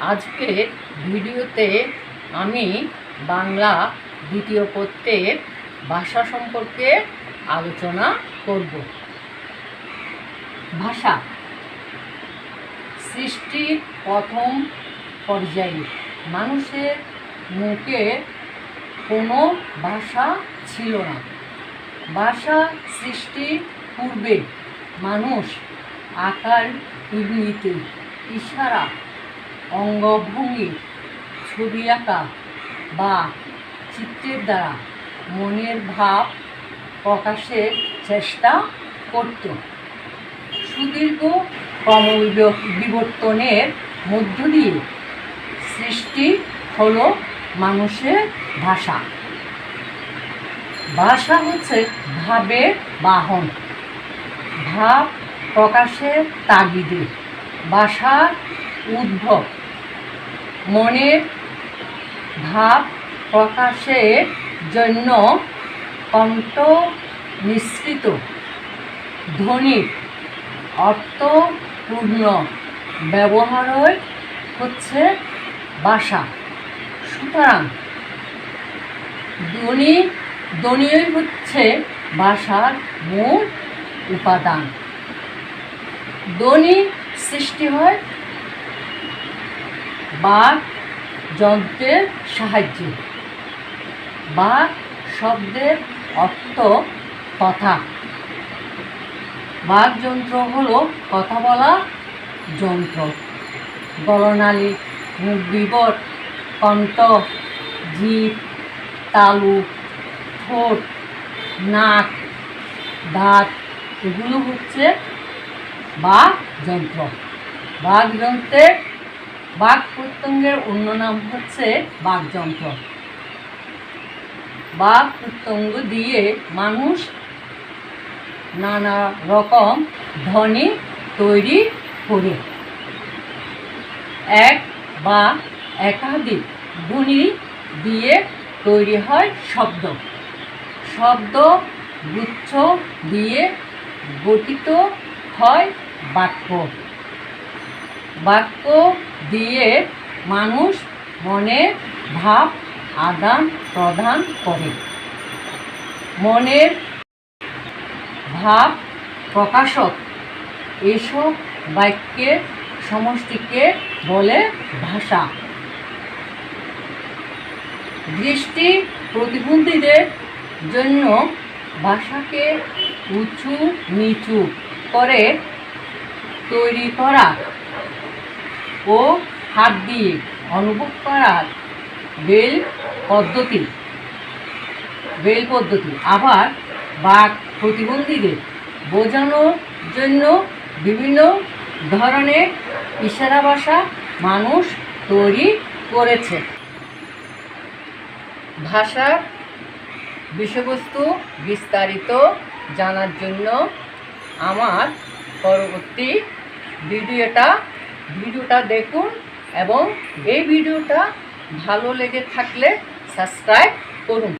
আজকে ভিডিওতে আমি বাংলা দ্বিতীয় পত্রের ভাষা সম্পর্কে আলোচনা করব। ভাষা সৃষ্টির প্রথম পর্যায়ে মানুষের মুখে কোনো ভাষা ছিল না। ভাষা সৃষ্টির পূর্বে মানুষ আকার ইঙ্গিতে ইশারা অঙ্গভঙ্গি, ছবি আঁকা বা চিত্রের দ্বারা মনের ভাব প্রকাশের চেষ্টা করত। সুদীর্ঘ ক্রমবিবর্তনের মধ্য দিয়ে সৃষ্টি হল মানুষের ভাষা। ভাষা হচ্ছে ভাবের বাহন। ভাব প্রকাশের তাগিদে। ভাষার উদ্ভব। মনের ভাব প্রকাশের জন্য কণ্ঠ মিশ্রিত ধ্বনির অর্থপূর্ণ ব্যবহারই হচ্ছে ভাষা। সুতরাং ধ্বনি, ধ্বনিই হচ্ছে ভাষার মূল উপাদান। ধ্বনি সৃষ্টি হয় বাক যন্ত্রের সাহায্যে। বাক শব্দের অর্থ কথা। বাক যন্ত্র হলো কথা বলা যন্ত্র। গলনালী, মুখ বিবর, কণ্ঠ, জিভ, তালু, ঠোঁট, নাক, দাঁত, এগুলো হচ্ছে বাক যন্ত্র। বাক যন্ত্রের বাক প্রত্যঙ্গের অন্য নাম হচ্ছে বাকযন্ত্র বাঘ প্রত্যঙ্গ দিয়ে মানুষ নানা রকম ধ্বনি তৈরি করে। এক বা একাধিক ধ্বনি দিয়ে তৈরি হয় শব্দ। শব্দ গুচ্ছ দিয়ে গঠিত হয় বাক্য। বাক্য দিয়ে মানুষ মনের ভাব আদান প্রদান করে। মনের ভাব প্রকাশক এসব বাক্যের সমষ্টিকে বলে ভাষা। দৃষ্টি প্রতিবন্ধীদের জন্য ভাষাকে উঁচু নিচু করে তৈরি করা ও হাত দিয়ে অনুভব করার বেল পদ্ধতি। বেল পদ্ধতি। আবার বাক প্রতিবন্ধীদের বোঝানোর জন্য বিভিন্ন ধরনের ইশারা ভাষা মানুষ তৈরি করেছে। ভাষার বিষয়বস্তু বিস্তারিত জানার জন্য আমার পরবর্তী ভিডিওটা ভিডিওটা দেখুন এবং এই ভিডিওটা ভালো লেগে থাকলে সাবস্ক্রাইব করুন।